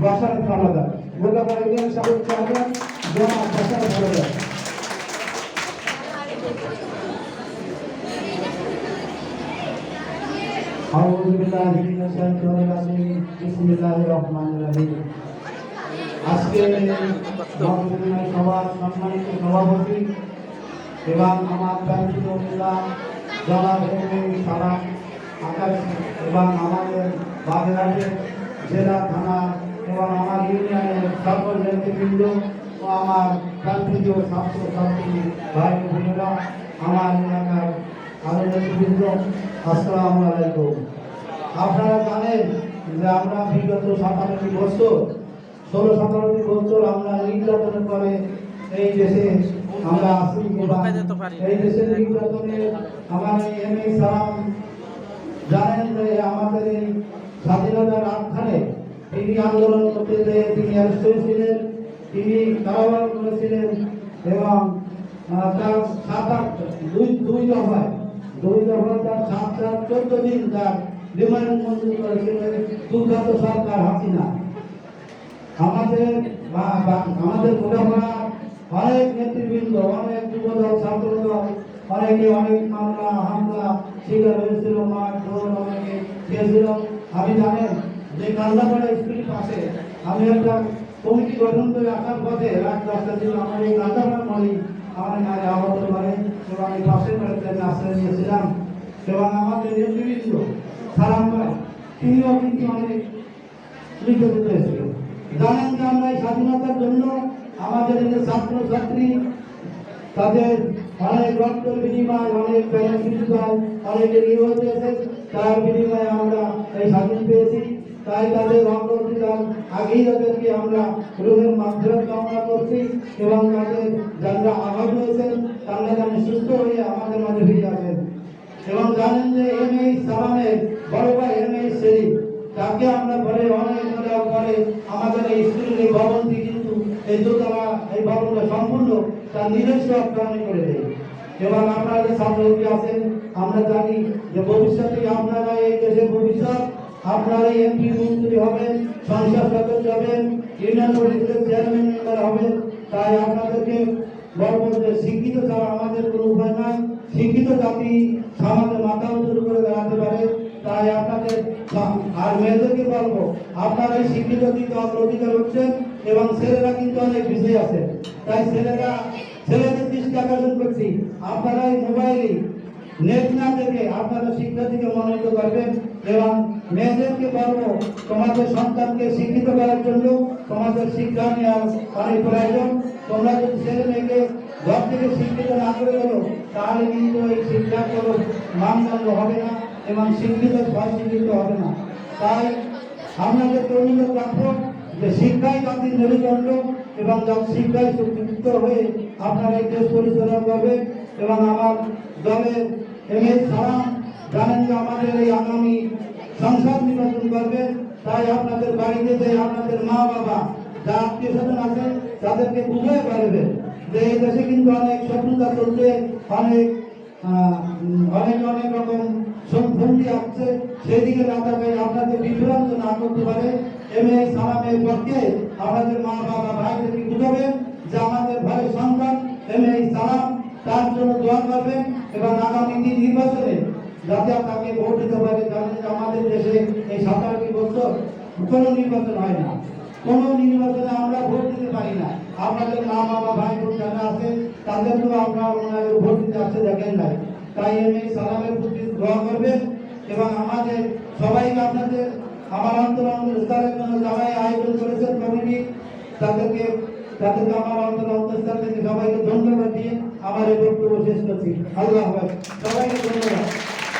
বাসার খালাদা গোলাপাড়া ইউনিয়ন সাবেক চেয়ারম্যান জনাব বাসার খালাদা أعوذ بالله من الشيطان الرجيم بسم الله الرحمن الرحيم আজকে মহাবিদ্যালয় সভার সম্মানিত সভাপতি এবং আমার প্রান্তিক মহিলা জনাব এম সারা আকাশ এবং আমাদের বাগেরহাটের জেলা থানা এবং আমার ইউনিয়নের সকল নেতৃবৃন্দ ও আমার প্রান্তিক ছাত্র ছাত্রী ভাই বোনেরা, আমার এলাকার আরও নেতৃবৃন্দ, আসসালামু আলাইকুম। আপনারা জানেন যে আমরা বিগত সাতান্নটি বছর, ষোলো সতেরোটি বছর আমরা নির্যাতনের পরে এই দেশে আমরা আসি এই দেশের নির্যাতনে আমার এম এ সালাম জানেন যে আমাদের এই স্বাধীনতার তিনি আন্দোলন করতে যেয়ে তিনি অ্যারেস্ট হয়েছিলেন তিনি কারাবরণ করেছিলেন এবং তার সাত আট, দুই দুই দফায় দুই দফায় তার সাত সাত চোদ্দ দিন তার রিমান্ড মঞ্জুর করেছিলেন দুর্গত সরকার হাসিনা। আমাদের আমাদের গোটাপাড়া অনেক নেতৃবৃন্দ, অনেক যুবদল, ছাত্রদল, অনেকে অনেক মামলা, হামলা, শিকার হয়েছিল মাঠ অনেকে খেয়েছিল। আমি জানেন যে কান্দাপাড়া স্কুলের পাশে আমি একটা কমিটি গঠন করে আসার পথে রাত দশটা দিন আমার এই কান্দাপাড়া মালিক আমার গায়ে আহত করে এবং আমি পাশের বাড়িতে আমি আশ্রয় নিয়েছিলাম। এবং আমাদের নেতৃবৃন্দ, সালাম ভাই, তিনিও কিন্তু অনেক নির্যাতিত হয়েছিল জানেন যে আমরা এই স্বাধীনতার জন্য আমাদের যে ছাত্র ছাত্রী তাদের অনেক রক্তের বিনিময়, অনেক প্রাণের অনেকে নিহত হয়েছে তার বিনিময়ে আমরা এই স্বাধীন পেয়েছি। তাই তাদের অগ্রধিকার আগেই তাদেরকে আমরা রোগের মাধ্যমে কামনা করছি এবং তাদের যারা আঘাত হয়েছেন, তারা যেন সুস্থ হয়ে আমাদের মাঝে ফিরে আসেন। এবং জানেন যে এম এই সালামের বড় ভাই এম এই শরীফ, তাকে আমরা পরে অনেক পরে আমাদের এই স্কুলের এই ভবনটি কিন্তু এই দোতলা, এই ভবনটা সম্পূর্ণ তার নিজস্ব অর্থায়ন করে দেয়। এবং আপনারা যে ছাত্রছাত্রী আছেন আমরা জানি যে ভবিষ্যতে আপনারা এই দেশের ভবিষ্যৎ আপনারা এমপি মন্ত্রী হবেন, সংসদ সদস্য হবেন, ইউনিয়ন পরিষদের চেয়ারম্যান মেম্বার হবেন, তাই আপনাদেরকে বলব যে শিক্ষিত ছাড়া আমাদের কোনো উপায় নাই। শিক্ষিত জাতি সমাজে মাথা উঁচু করে দাঁড়াতে পারে, তাই আপনাদের আর মেয়েদেরকে বলব? আপনারা এই শিক্ষিত দিকে অগ্রাধিকার হচ্ছেন এবং ছেলেরা কিন্তু অনেক পিছিয়ে আছে। তাই ছেলেরা ছেলেদের দৃষ্টি আকর্ষণ করছি। আপনারা এই মোবাইলে দেখে আপনারা শিক্ষা দিকে মনোনীত করবেন এবং মেয়েদেরকে বলব, তোমাদের সন্তানকে শিক্ষিত করার জন্য তোমাদের শিক্ষা নেওয়ার অনেক প্রয়োজন। তোমরা যদি ছেলে মেয়েকে ঘর থেকে শিক্ষিত না করে দেবো তাহলে কিন্তু এই শিক্ষার কোনো মানদণ্ড হবে না এবং শিক্ষিত শিক্ষিত হবে না। তাই আপনাদের তরুণদের রাখব যে শিক্ষাই জাতির মেরুদণ্ড এবং শিক্ষায় সুযুক্ত হয়ে আপনারা এই দেশ পরিচালনা করবে এবং আমার দলের এস জানেন যে আমাদের এই আগামী সংসদ নির্বাচন করবে। তাই আপনাদের বাড়িতে যে আপনাদের মা বাবা, যা আত্মীয় স্বজন আছে, তাদেরকে বুঝিয়ে পারবে যে এই দেশে কিন্তু অনেক শত্রুতা চলছে, অনেক অনেক অনেক রকম সম্ভ্রমটি আসছে। সেদিকে না তাকাই আপনাদের বিভ্রান্ত না করতে পারে। এম এ সালামের পক্ষে আমাদের মা বাবা ভাইদেরকে বুঝাবেন যে আমাদের ভাইয়ের সন্তান এম এ সালাম তার জন্য দোয়া করবেন এবং আগামী দিন নির্বাচনে যাতে তাকে ভোট দিতে পারে আমাদের দেশে এই সাতাশটি বছর কোনো নির্বাচন হয় না। কোনো নির্বাচনে আমরা ভোট দিতে পারি না। আপনাদের মা, বাবা, ভাই, বোন যারা আছে তাদেরকেও আমরা ওনাদের ভোট দিতে আসতে দেখেন নাই। তাই এই সালামের প্রতি দোয়া করবেন এবং আমাদের সবাইকে আপনাদের আমার অন্তরঙ্গ ইস্তারের জন্য যারাই আয়োজন করেছেন কমিটি, তাদেরকে তাদেরকে আমার অন্তর অন্তর থেকে সবাইকে ধন্যবাদ দিয়ে আমার এই বক্তব্য শেষ করছি আল্লাহ। সবাইকে ধন্যবাদ